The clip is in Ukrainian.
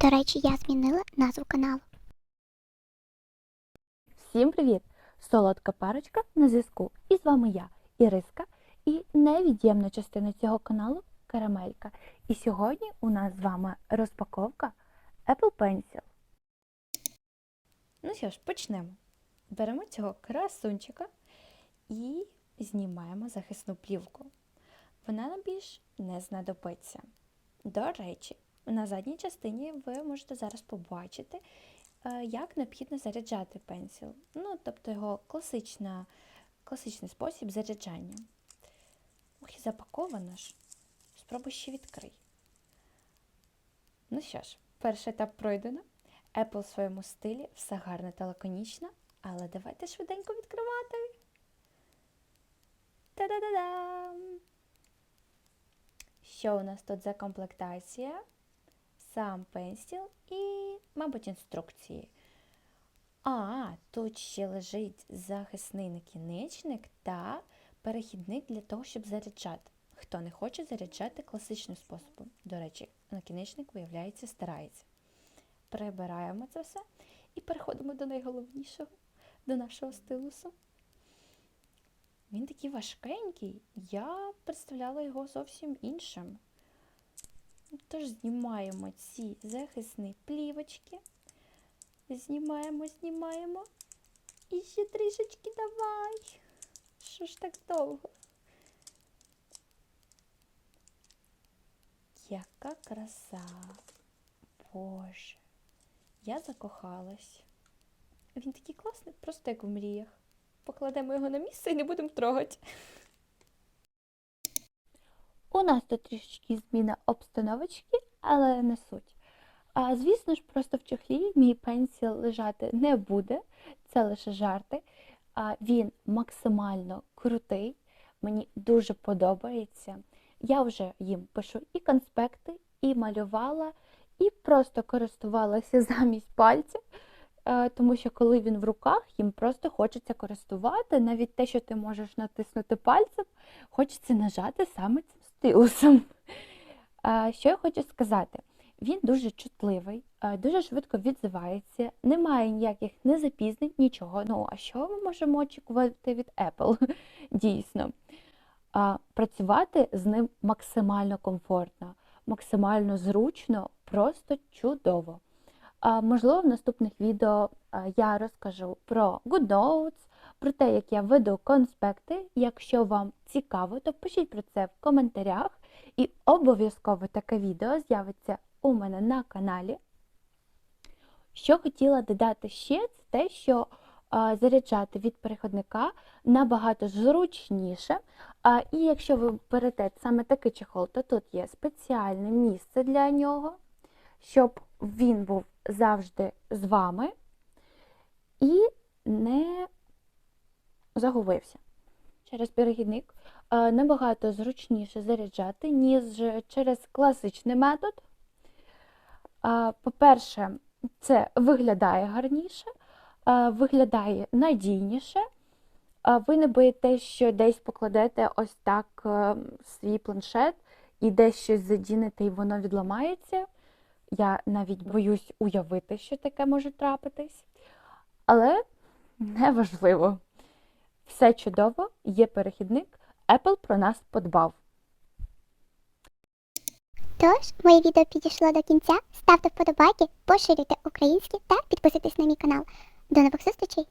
До речі, я змінила назву каналу. Всім привіт! Солодка парочка на зв'язку. І з вами я, Іриска, і невід'ємна частина цього каналу Карамелька. І сьогодні у нас з вами розпаковка Apple Pencil. Ну що ж, почнемо. Беремо цього красунчика і знімаємо захисну плівку. Вона нам більш не знадобиться. До речі, на задній частині ви можете зараз побачити, е, як необхідно заряджати пенсіл. Ну, тобто його класична, класичний спосіб заряджання. Ох, і запаковано ж. Спробуй ще відкрий. Ну що ж, перший етап пройдено. Apple в своєму стилі, все гарно та лаконічно, але давайте швиденько відкривати. Та-да-да-дам! Що у нас тут за комплектація? Сам пенсіл і, мабуть, інструкції. А, тут ще лежить захисний накінечник та перехідник для того, щоб заряджати. Хто не хоче заряджати класичним способом. До речі, накінечник, виявляється, старається. Прибираємо це все і переходимо до найголовнішого, до нашого стилусу. Він такий важкенький, я представляла його зовсім іншим. Тож знімаємо ці захисні плівочки. Знімаємо, знімаємо. І ще трішечки давай. Що ж так довго? Яка краса. Боже. Я закохалась. Він такий класний, просто як в мріях. Покладемо його на місце і не будемо трогати. У нас тут трішечки зміна обстановочки, але не суть. А, звісно ж, просто в чохлі мій пенсіл лежати не буде, це лише жарти. А, він максимально крутий, мені дуже подобається. Я вже їм пишу і конспекти, і малювала, і просто користувалася замість пальців. Е, Тому що коли він в руках, їм просто хочеться користувати. Навіть те, що ти можеш натиснути пальцем, хочеться нажати саме цим стилусом. Е, Що я хочу сказати? Він дуже чутливий, е, дуже швидко відзивається, немає ніяких не запізнень, нічого. Ну, а що ми можемо очікувати від Apple? Дійсно. Працювати з ним максимально комфортно, максимально зручно, просто чудово. Можливо, в наступних відео я розкажу про GoodNotes, про те, як я веду конспекти. Якщо вам цікаво, то пишіть про це в коментарях. І обов'язково таке відео з'явиться у мене на каналі. Що хотіла додати ще, це те, що заряджати від переходника набагато зручніше. І якщо ви берете саме такий чехол, то тут є спеціальне місце для нього, щоб він був завжди з вами і не загубився. Через перехідник е, набагато зручніше заряджати, ніж через класичний метод. Е, По-перше, це виглядає гарніше, е, виглядає надійніше. Ви не боїтесь, що десь покладете ось так свій планшет і десь щось задінете, і воно відламається. Я навіть боюсь уявити, що таке може трапитись. Але неважливо. Все чудово, є перехідник. Apple про нас подбав. Тож, моє відео підійшло до кінця. Ставте вподобайки, поширюйте українське та підписуйтесь на мій канал. До нових зустрічей!